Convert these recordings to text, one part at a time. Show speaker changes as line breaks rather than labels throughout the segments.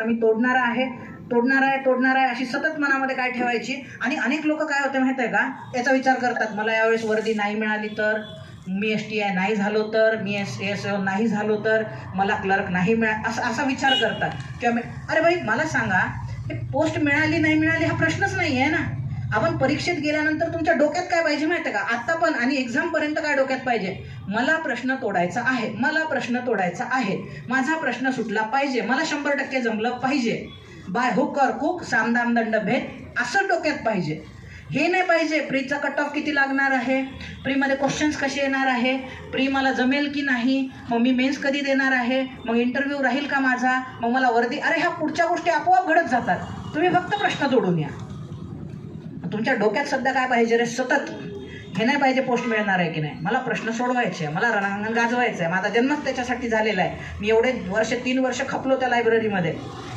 आता मी तोडणार आहे. तोडणार आहे तोडणार आहे अशी सतत मनामध्ये काय ठेवायची? आणि अनेक लोक काय होते माहिती आहे का? याचा विचार करतात. मला यावेळेस वर्दी नाही मिळाली तर मी एस टी आय नाही झालो तर मी एस एस नाही झालो तर मला क्लर्क नाही मिळा असा असा विचार करतात. किंवा अरे भाई मला सांगा हे पोस्ट मिळाली नाही मिळाली हा प्रश्नच नाही आहे ना. आपण परीक्षेत गेल्यानंतर तुमच्या डोक्यात काय पाहिजे माहिती आहे का? आता पण आणि एक्झाम पर्यंत काय डोक्यात पाहिजे? मला प्रश्न तोडायचा आहे. मला प्रश्न तोडायचा आहे. माझा प्रश्न सुटला पाहिजे. मला शंभर टक्के जमलं पाहिजे. बाय हुक और कुक सामदाम दंड भेद असं डोक्यात पाहिजे. हे नाही पाहिजे. प्रीचा कट ऑफ किती लागणार आहे? प्रीमध्ये क्वेश्चन्स कसे येणार आहे? प्री मला जमेल की नाही? मग मी मेन्स कधी देणार आहे? मग इंटरव्ह्यू राहील का माझा? मग मला वर्दी अरे ह्या पुढच्या गोष्टी आपोआप घडत जातात. तुम्ही फक्त प्रश्न तोडून या. तुमच्या डोक्यात सध्या काय पाहिजे रे? सतत. हे नाही पाहिजे पोस्ट मिळणार आहे की नाही? मला प्रश्न सोडवायचे आहे मला रणांगण गाजवायचं आहे. माझा जन्मच त्याच्यासाठी झालेला आहे. मी एवढे वर्ष तीन वर्ष खपलो त्या लायब्ररीमध्ये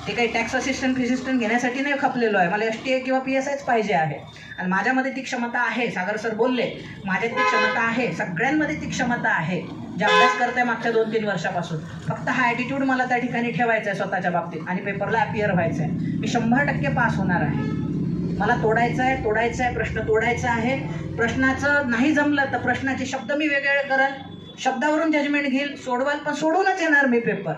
ते काही टॅक्स असिस्टंट फिसिस्टंट घेण्यासाठी नाही खपलेलो आहे. मला एस टी ए किंवा पी एस आयच पाहिजे आहे. आणि माझ्यामध्ये ती क्षमता आहे सागर सर बोलले. माझ्यात ती क्षमता आहे सगळ्यांमध्ये ती क्षमता आहे. जे अभ्यास करते मागच्या दोन तीन वर्षापासून. फक्त हा ॲटिट्यूड मला त्या ठिकाणी ठेवायचा आहे स्वतःच्या बाबतीत. आणि पेपरला अपियर व्हायचं आहे. मी शंभर टक्के पास होणार आहे. मला तोडायचं आहे तोडायचं आहे प्रश्न तोडायचा आहे. प्रश्नाचं नाही जमलं तर प्रश्नाचे शब्द मी वेगवेगळे करल. शब्दावरून जजमेंट घेईल. सोडवाल पण सोडूनच येणार मी पेपर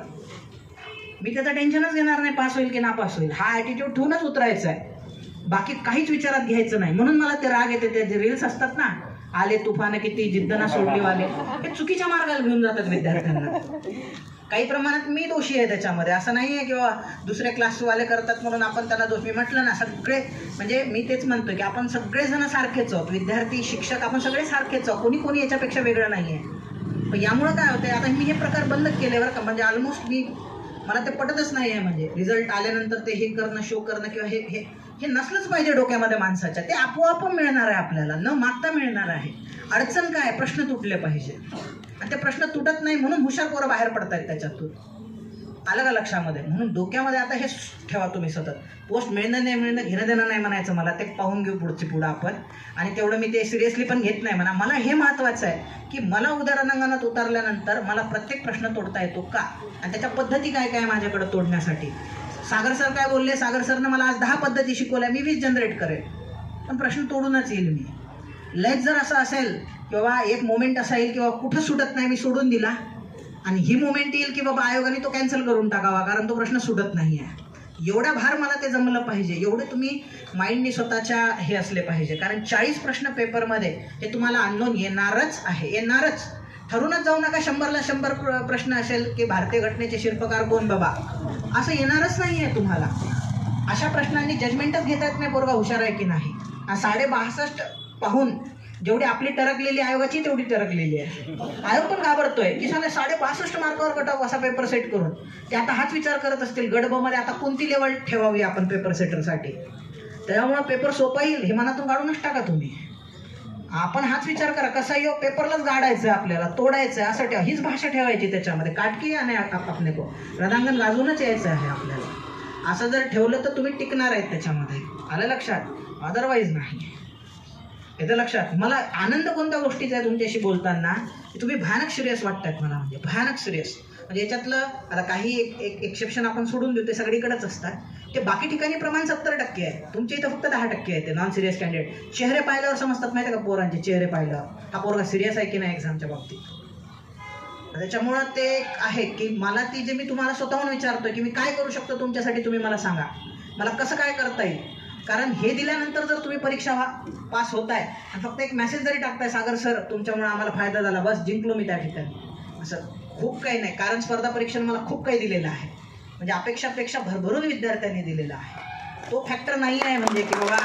मी त्याचं टेन्शनच घेणार नाही पास होईल की ना पास होईल. हा ॲटिट्यूड ठेवूनच उतरायचा आहे. बाकी काहीच विचारात घ्यायचं नाही. म्हणून मला ते राग येते ते जे रील्स असतात ना आले तुफान किती जिद्दना सोडली वाले हे चुकीच्या मार्गाला घेऊन जातात विद्यार्थ्यांना. काही प्रमाणात मी दोषी आहे त्याच्यामध्ये. असं नाही आहे किंवा दुसरे क्लासवाले करतात म्हणून आपण त्यांना दोष मी म्हटलं ना सगळे म्हणजे मी तेच म्हणतो की आपण सगळेजण सारखेच आहोत. विद्यार्थी शिक्षक आपण सगळे सारखेच आहोत. कोणी कोणी याच्यापेक्षा वेगळं नाही आहे. यामुळं काय होतं आता मी हे प्रकार बंद केले बरं का म्हणजे ऑलमोस्ट मी मला ते पटतच नाही आहे म्हणजे. रिझल्ट आल्यानंतर ते हे करणं शो करणं किंवा हे हे हे नसलंच पाहिजे डोक्यामध्ये माणसाच्या. ते आपोआप मिळणार आहे आपल्याला. न मागता मिळणार आहे. अडचण काय प्रश्न तुटले पाहिजे. आणि ते प्रश्न तुटत नाही म्हणून हुशार पोरं बाहेर पडतायत त्याच्यातून. आलं का लक्षामध्ये? म्हणून डोक्यामध्ये आता हे ठेवा तुम्ही सतत. पोस्ट मिळणं नाही मिळणं घेणं देणं नाही म्हणायचं मला. ते पाहून घेऊ पुढची पुढं आपण. आणि तेवढं मी ते सिरियसली पण घेत नाही म्हणा. मला हे महत्त्वाचं आहे की मला उद्या रणांगणात उतरल्यानंतर मला प्रत्येक प्रश्न तोडता येतो का? आणि त्याच्या पद्धती काय काय माझ्याकडे तोडण्यासाठी? सागर सर काय बोलले? सागर सरनं मला आज दहा पद्धती शिकवल्या. मी वीस जनरेट करेल. पण प्रश्न तोडूनच येईल मी. लयच जर असं असेल किंवा एक मोमेंट असा येईल किंवा कुठं सुटत नाही मी सोडून दिला. आणि ही मोमेंट येईल की बाबा आयोगाने तो कॅन्सल करून टाकावा कारण तो प्रश्न सुटत नाही आहे. एवढा भार मला ते जमलं पाहिजे. एवढे तुम्ही माइंडने स्वतःच्या हे असले पाहिजे. कारण चाळीस प्रश्न पेपरमध्ये हे तुम्हाला अननोन येणारच आहे. येणारच. ठरूनच जाऊ नका. शंभरला शंभर प्र- प्रश्न असेल की भारतीय घटनेचे शिल्पकार कोण बाबा? असं येणारच नाही आहे तुम्हाला. अशा प्रश्नांनी जजमेंटच घेता येत नाही पोरगा हुशार आहे की नाही. साडे बासष्ट पाहून जेवढी आपली टरकलेली आयोगाची तेवढी टरकलेली आहे. आयोग पण घाबरतोय. की सांगा साडे बासष्ट मार्कावर कटाव असा पेपर सेट करून. ते आता हाच विचार करत असतील गडबमध्ये आता कोणती लेवल ठेवावी आपण पेपर सेटरसाठी त्यामुळं पेपर सोपा येईल हे मनातून काढूनच टाका तुम्ही. आपण हाच विचार करा कसा येऊ पेपरलाच गाडायचं आहे आपल्याला तोडायचं आहे असं ठेवा. हीच भाषा ठेवायची त्याच्यामध्ये. काटकी आणि आपने को. रणांगण गाजूनच यायचं आहे आपल्याला. असं जर ठेवलं तर तुम्ही टिकणार आहेत त्याच्यामध्ये. आलं लक्षात? अदरवाईज नाही. याचं लक्षात. मला आनंद कोणत्या गोष्टीचा आहे तुमच्याशी बोलताना? की तुम्ही भयानक सिरियस वाटतात मला म्हणजे. भयानक सिरियस म्हणजे याच्यातलं आता काही एक एक एक्सेप्शन आपण सोडून देऊ ते सगळीकडेच असतात. ते बाकी ठिकाणी प्रमाण सत्तर टक्के आहे. तुमच्या इथं फक्त दहा टक्के आहे ते नॉन सिरियस कॅन्डिडेट चेहरे पाहिल्यावर समजतात माहिती आहे का पोरांचे चेहरे पाहिल्यावर. हा पोरगा सिरियस आहे की नाही एक्झामच्या बाबतीत? त्याच्यामुळं ते एक आहे की मला ती जे मी तुम्हाला स्वतःहून विचारतोय की मी काय करू शकतो तुमच्यासाठी तुम्ही मला सांगा. मला कसं काय करता येईल? कारण हे दिल्यानंतर जर तुम्ही परीक्षा व्हा पास होताय आणि फक्त एक मेसेज जरी टाकताय सागर सर तुमच्यामुळे आम्हाला फायदा झाला बस जिंकलो मी त्या ठिकाणी. असं खूप काही नाही. कारण स्पर्धा परीक्षेने मला खूप काही दिलेलं आहे. म्हणजे अपेक्षापेक्षा भरभरून विद्यार्थ्यांनी दिलेला आहे. तो फॅक्टर नाही आहे म्हणजे की बाबा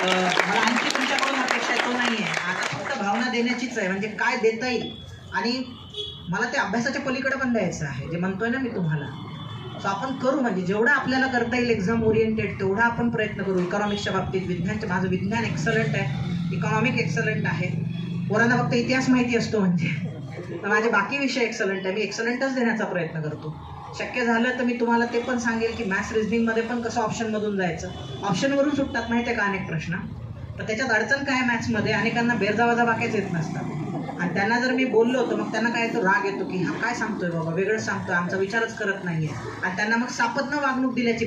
मला आणखी तुमच्याकडून अपेक्षा आहे तो नाही आहे. आता फक्त भावना देण्याचीच आहे. म्हणजे काय देता येईल? आणि मला ते अभ्यासाच्या पलीकडे पण द्यायचं आहे. जे म्हणतोय ना मी तुम्हाला. सो आपण करू म्हणजे जेवढं आपल्याला करता येईल एक्झाम ओरिएंटेड तेवढा आपण प्रयत्न करू. इकॉनॉमिक्सच्या बाबतीत विज्ञानच्या माझं विज्ञान एक्सलंट आहे. इकॉनॉमिक एक्सलंट आहे. पोरांना फक्त इतिहास माहिती असतो म्हणजे. तर माझे बाकी विषय एक्सलंट आहे. मी एक्सलंटच देण्याचा प्रयत्न करतो. शक्य झालं तर मी तुम्हाला ते पण सांगेल की मॅथ्स रिझनिंगमध्ये पण कसं ऑप्शनमधून जायचं. ऑप्शनवरून सुटतात माहिती आहे का अनेक प्रश्न? तर त्याच्यात अडचण काय मॅथ्समध्ये अनेकांना बेरजावाजा बाकीच येत नसतात. आणि त्यांना जर मी बोललो तर मग त्यांना काय येतो राग येतो की हा काय सांगतोय बाबा? वेगळंच सांगतोय आमचा विचारच करत नाहीये. आणि त्यांना मग सापत्न वागणूक दिल्याची